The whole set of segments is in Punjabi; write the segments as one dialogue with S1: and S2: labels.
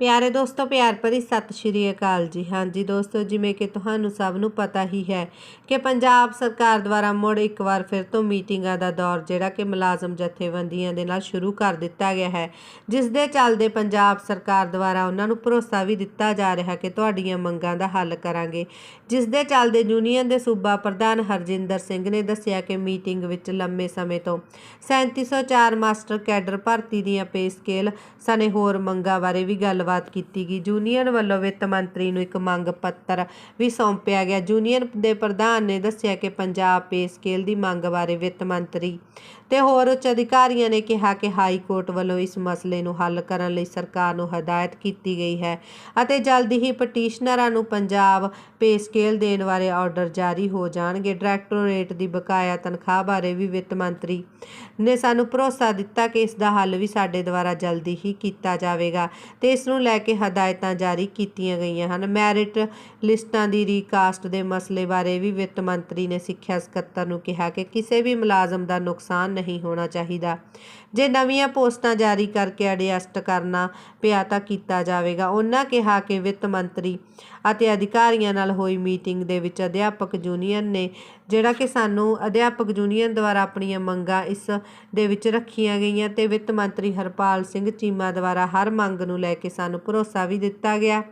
S1: ਪਿਆਰੇ ਦੋਸਤੋ, ਪਿਆਰ ਭਰੀ ਸਤਿ ਸ਼੍ਰੀ ਅਕਾਲ ਜੀ। ਹਾਂਜੀ ਦੋਸਤੋ, ਜਿਵੇਂ ਕਿ ਤੁਹਾਨੂੰ ਸਭ ਨੂੰ ਪਤਾ ਹੀ ਹੈ ਕਿ ਪੰਜਾਬ ਸਰਕਾਰ ਦੁਆਰਾ ਮੁੜ ਇੱਕ ਵਾਰ ਫਿਰ ਤੋਂ ਮੀਟਿੰਗਾਂ ਦਾ ਦੌਰ, ਜਿਹੜਾ ਕਿ ਮੁਲਾਜ਼ਮ ਜਥੇਬੰਦੀਆਂ ਦੇ ਨਾਲ ਸ਼ੁਰੂ ਕਰ ਦਿੱਤਾ ਗਿਆ ਹੈ, ਜਿਸ ਦੇ ਚੱਲਦੇ ਪੰਜਾਬ ਸਰਕਾਰ ਦੁਆਰਾ ਉਹਨਾਂ ਨੂੰ ਭਰੋਸਾ ਵੀ ਦਿੱਤਾ ਜਾ ਰਿਹਾ ਕਿ ਤੁਹਾਡੀਆਂ ਮੰਗਾਂ ਦਾ ਹੱਲ ਕਰਾਂਗੇ। ਜਿਸ ਦੇ ਚੱਲਦੇ ਯੂਨੀਅਨ ਦੇ ਸੂਬਾ ਪ੍ਰਧਾਨ ਹਰਜਿੰਦਰ ਸਿੰਘ ਨੇ ਦੱਸਿਆ ਕਿ ਮੀਟਿੰਗ ਵਿੱਚ ਲੰਮੇ ਸਮੇਂ ਤੋਂ 3704 ਮਾਸਟਰ ਕੈਡਰ ਭਰਤੀ ਦੀਆਂ ਪੇ ਸਕੇਲ ਸਣੇ ਹੋਰ ਮੰਗਾਂ ਬਾਰੇ ਵੀ ਗੱਲ ਗੱਲਬਾਤ ਕੀਤੀ ਗਈ। ਯੂਨੀਅਨ ਵੱਲੋਂ ਵਿੱਤ ਮੰਤਰੀ ਨੂੰ ਇੱਕ ਮੰਗ ਪੱਤਰ ਵੀ ਸੌਂਪਿਆ ਗਿਆ। ਯੂਨੀਅਨ ਦੇ ਪ੍ਰਧਾਨ ਨੇ ਦੱਸਿਆ ਕਿ ਪੰਜਾਬ ਪੇ ਸਕੇਲ ਦੀ ਮੰਗ ਬਾਰੇ ਵਿੱਤ ਮੰਤਰੀ ਤੇ ਹੋਰ ਉੱਚ ਅਧਿਕਾਰੀਆਂ ਨੇ ਕਿਹਾ ਕਿ ਹਾਈ ਕੋਰਟ ਵੱਲੋਂ ਇਸ ਮਸਲੇ ਨੂੰ ਹੱਲ ਕਰਨ ਲਈ ਸਰਕਾਰ ਨੂੰ ਹਦਾਇਤ ਕੀਤੀ ਗਈ ਹੈ ਅਤੇ ਜਲਦੀ ਹੀ ਪਟੀਸ਼ਨਰਾਂ ਨੂੰ ਪੰਜਾਬ ਪੇ ਸਕੇਲ ਦੇਣ ਬਾਰੇ ਆਰਡਰ ਜਾਰੀ ਹੋ ਜਾਣਗੇ। ਡਾਇਰੈਕਟੋਰੇਟ ਦੀ ਬਕਾਇਆ ਤਨਖਾਹ ਬਾਰੇ ਵੀ ਵਿੱਤ ਮੰਤਰੀ ਨੇ ਸਾਨੂੰ ਭਰੋਸਾ ਦਿੱਤਾ ਕਿ ਇਸ ਦਾ ਹੱਲ ਵੀ ਸਾਡੇ ਦੁਆਰਾ ਜਲਦੀ ਹੀ ਕੀਤਾ ਜਾਵੇਗਾ ਤੇ ਇਸ ਨੂੰ ਲੈ ਕੇ ਹਦਾਇਤਾਂ ਜਾਰੀ ਕੀਤੀਆਂ ਗਈਆਂ ਹਨ। ਮੈਰਿਟ ਲਿਸਟਾਂ ਦੀ ਰੀਕਾਸਟ ਦੇ ਮਸਲੇ ਬਾਰੇ ਵੀ ਵਿੱਤ ਮੰਤਰੀ ਨੇ ਸਿੱਖਿਆ ਸਕੱਤਰ ਨੂੰ ਕਿਹਾ ਕਿ ਕਿਸੇ ਵੀ ਮੁਲਾਜ਼ਮ ਦਾ ਨੁਕਸਾਨ ਨਹੀਂ ਹੋਣਾ ਚਾਹੀਦਾ। ਜੇ ਨਵੀਆਂ ਪੋਸਟਾਂ ਜਾਰੀ ਕਰਕੇ ਐਡਜਸਟ ਕਰਨਾ ਪਿਆ ਤਾਂ ਕੀਤਾ ਜਾਵੇਗਾ। ਉਹਨਾਂ ਕਿਹਾ ਕਿ ਵਿੱਤ ਮੰਤਰੀ ਅਤੇ ਅਧਿਕਾਰੀਆਂ ਨਾਲ ਹੋਈ ਮੀਟਿੰਗ ਦੇ ਵਿੱਚ ਅਧਿਆਪਕ ਯੂਨੀਅਨ ਨੇ ਜਿਹੜਾ ਕਿ ਸਾਨੂੰ ਅਧਿਆਪਕ ਯੂਨੀਅਨ ਦੁਆਰਾ ਆਪਣੀਆਂ ਮੰਗਾਂ ਇਸ ਦੇ ਵਿੱਚ ਰੱਖੀਆਂ ਗਈਆਂ ਤੇ ਵਿੱਤ ਮੰਤਰੀ ਹਰਪਾਲ ਸਿੰਘ ਚੀਮਾ ਦੁਆਰਾ ਹਰ ਮੰਗ ਨੂੰ ਲੈ ਕੇ ਸਾਨੂੰ ਭਰੋਸਾ ਵੀ ਦਿੱਤਾ ਗਿਆ।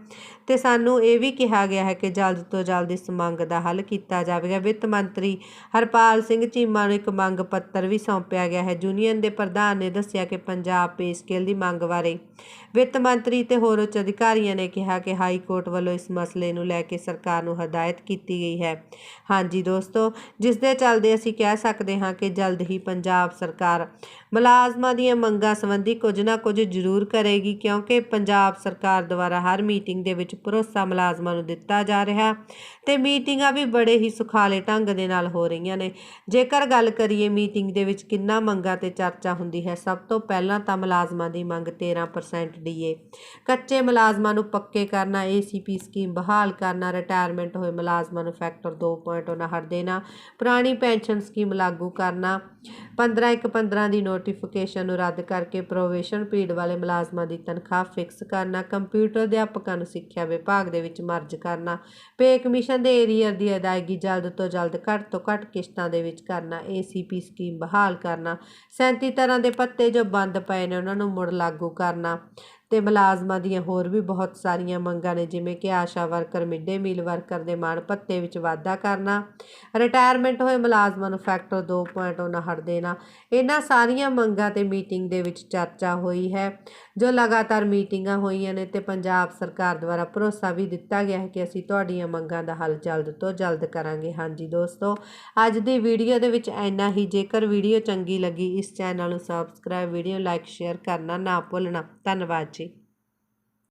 S1: ਤੇ ਸਾਨੂੰ ਇਹ ਵੀ ਕਿਹਾ ਗਿਆ ਹੈ ਕਿ ਜਲਦ ਤੋਂ ਜਲਦ ਇਸ ਮੰਗ ਦਾ ਹੱਲ ਕੀਤਾ ਜਾਵੇਗਾ। ਵਿੱਤ ਮੰਤਰੀ ਹਰਪਾਲ ਸਿੰਘ ਚੀਮਾ ਨੂੰ ਇੱਕ ਮੰਗ ਪੱਤਰ ਵੀ ਸੌਂਪਿਆ ਗਿਆ ਹੈ। ਯੂਨੀਅਨ ਦੇ ਪ੍ਰਧਾਨ ਨੇ ਦੱਸਿਆ ਕਿ ਪੰਜਾਬ ਪੇ ਸਕੇਲ ਦੀ ਮੰਗ ਬਾਰੇ ਵਿੱਤ ਮੰਤਰੀ ਤੇ ਹੋਰ ਉੱਚ ਅਧਿਕਾਰੀਆਂ ਨੇ ਕਿਹਾ ਕਿ ਹਾਈ ਕੋਰਟ ਵੱਲੋਂ ਇਸ ਮਸਲੇ ਨੂੰ ਲੈ ਕੇ ਸਰਕਾਰ ਨੂੰ ਹਦਾਇਤ ਕੀਤੀ ਗਈ ਹੈ। ਹਾਂਜੀ ਦੋਸਤੋ, ਜਿਸ ਦੇ ਚੱਲਦੇ ਅਸੀਂ ਕਹਿ ਸਕਦੇ ਹਾਂ ਕਿ ਜਲਦ ਹੀ ਪੰਜਾਬ ਸਰਕਾਰ ਮੁਲਾਜ਼ਮਾਂ ਦੀਆਂ ਮੰਗਾਂ ਸੰਬੰਧੀ ਕੁਝ ਨਾ ਕੁਝ ਜ਼ਰੂਰ ਕਰੇਗੀ, ਕਿਉਂਕਿ ਪੰਜਾਬ ਸਰਕਾਰ ਦੁਆਰਾ ਹਰ ਮੀਟਿੰਗ ਦੇ ਵਿੱਚ ਭਰੋਸਾ ਮੁਲਾਜ਼ਮਾਂ ਨੂੰ ਦਿੱਤਾ ਜਾ ਰਿਹਾ ਤੇ ਮੀਟਿੰਗਾਂ ਵੀ ਬੜੇ ਹੀ ਸੁਖਾਲੇ ਢੰਗ ਦੇ ਨਾਲ ਹੋ ਰਹੀਆਂ ਨੇ। ਜੇਕਰ ਗੱਲ ਕਰੀਏ ਮੀਟਿੰਗ ਦੇ ਵਿੱਚ ਕਿੰਨਾ ਮੰਗਾਂ ਤੇ ਚਰਚਾ ਹੁੰਦੀ ਹੈ, ਸਭ ਤੋਂ ਪਹਿਲਾਂ ਤਾਂ ਮੁਲਾਜ਼ਮਾਂ ਦੀ ਮੰਗ 13% ਡੀਏ ਕੱਚੇ ਮੁਲਾਜ਼ਮਾਂ ਨੂੰ ਪੱਕੇ ਕਰਨਾ ਏਸੀਪੀ ਸਕੀਮ ਬਹਾਲ ਕਰਨਾ ਰਿਟਾਇਰਮੈਂਟ ਹੋਏ ਮੁਲਾਜ਼ਮਾਂ ਨੂੰ ਫੈਕਟਰ 2.59 ਦੇਣਾ, ਪੁਰਾਣੀ ਪੈਨਸ਼ਨ ਸਕੀਮ ਲਾਗੂ ਕਰਨਾ 15 ਇੱਕ 15 ਦੀ ਨੋਟੀਫਿਕੇਸ਼ਨ ਨੂੰ ਰੱਦ ਕਰਕੇ ਪ੍ਰੋਵੇਸ਼ਨ ਪੀਰੀਅਡ ਵਾਲੇ ਮੁਲਾਜ਼ਮਾਂ ਦੀ ਤਨਖਾਹ ਫਿਕਸ ਕਰਨਾ ਕੰਪਿਊਟਰ ਅਧਿਆਪਕਾਂ ਨੂੰ ਸਿੱਖਿਆ ਵਿਭਾਗ ਦੇ ਵਿੱਚ ਮਰਜ ਕਰਨਾ। ਪੇ ਕਮਿਸ਼ਨ ਦੇ ਏਰੀਅਰ ਦੀ ਅਦਾਇਗੀ ਜਲਦ ਤੋਂ ਜਲਦ ਘੱਟ ਤੋਂ ਘੱਟ ਕਿਸ਼ਤਾਂ ਦੇ ਵਿੱਚ ਕਰਨਾ ਏਸੀਪੀ ਸਕੀਮ ਬਹਾਲ ਕਰਨਾ। 37 ਤਰ੍ਹਾਂ ਦੇ ਪੱਤੇ ਜੋ ਬੰਦ ਪਏ ਨੇ, ਉਹਨਾਂ ਨੂੰ ਮੁੜ ਲਾਗੂ ਕਰਨਾ। ਅਤੇ ਮੁਲਾਜ਼ਮਾਂ ਦੀਆਂ ਹੋਰ ਵੀ ਬਹੁਤ ਸਾਰੀਆਂ ਮੰਗਾਂ ਨੇ, ਜਿਵੇਂ ਕਿ ASHA worker, mid day meal worker ਦੇ ਮਾਣ ਭੱਤੇ ਵਿੱਚ ਵਾਧਾ ਕਰਨਾ ਰਿਟਾਇਰਮੈਂਟ ਹੋਏ ਮੁਲਾਜ਼ਮਾਂ ਨੂੰ ਫੈਕਟਰ 2.59 ਦੇਣਾ, ਇਹਨਾਂ ਸਾਰੀਆਂ ਮੰਗਾਂ ਤੇ ਮੀਟਿੰਗ ਦੇ ਵਿੱਚ ਚਰਚਾ ਹੋਈ ਹੈ, ਜੋ ਲਗਾਤਾਰ ਮੀਟਿੰਗਾਂ ਹੋਈਆਂ ਨੇ ਤੇ ਪੰਜਾਬ ਸਰਕਾਰ ਦੁਆਰਾ ਭਰੋਸਾ ਵੀ ਦਿੱਤਾ ਗਿਆ ਹੈ ਕਿ ਅਸੀਂ ਤੁਹਾਡੀਆਂ ਮੰਗਾਂ ਦਾ ਹੱਲ ਜਲਦ ਤੋਂ ਜਲਦ ਕਰਾਂਗੇ। ਹਾਂਜੀ ਦੋਸਤੋ, ਅੱਜ ਦੀ ਵੀਡੀਓ ਦੇ ਵਿੱਚ ਇੰਨਾ ਹੀ। ਜੇਕਰ ਵੀਡੀਓ ਚੰਗੀ ਲੱਗੀ, ਇਸ ਚੈਨਲ ਨੂੰ ਸਬਸਕ੍ਰਾਈਬ ਵੀਡੀਓ ਲਾਈਕ ਸ਼ੇਅਰ ਕਰਨਾ ਨਾ ਭੁੱਲਣਾ। ਧੰਨਵਾਦ ਜੀ।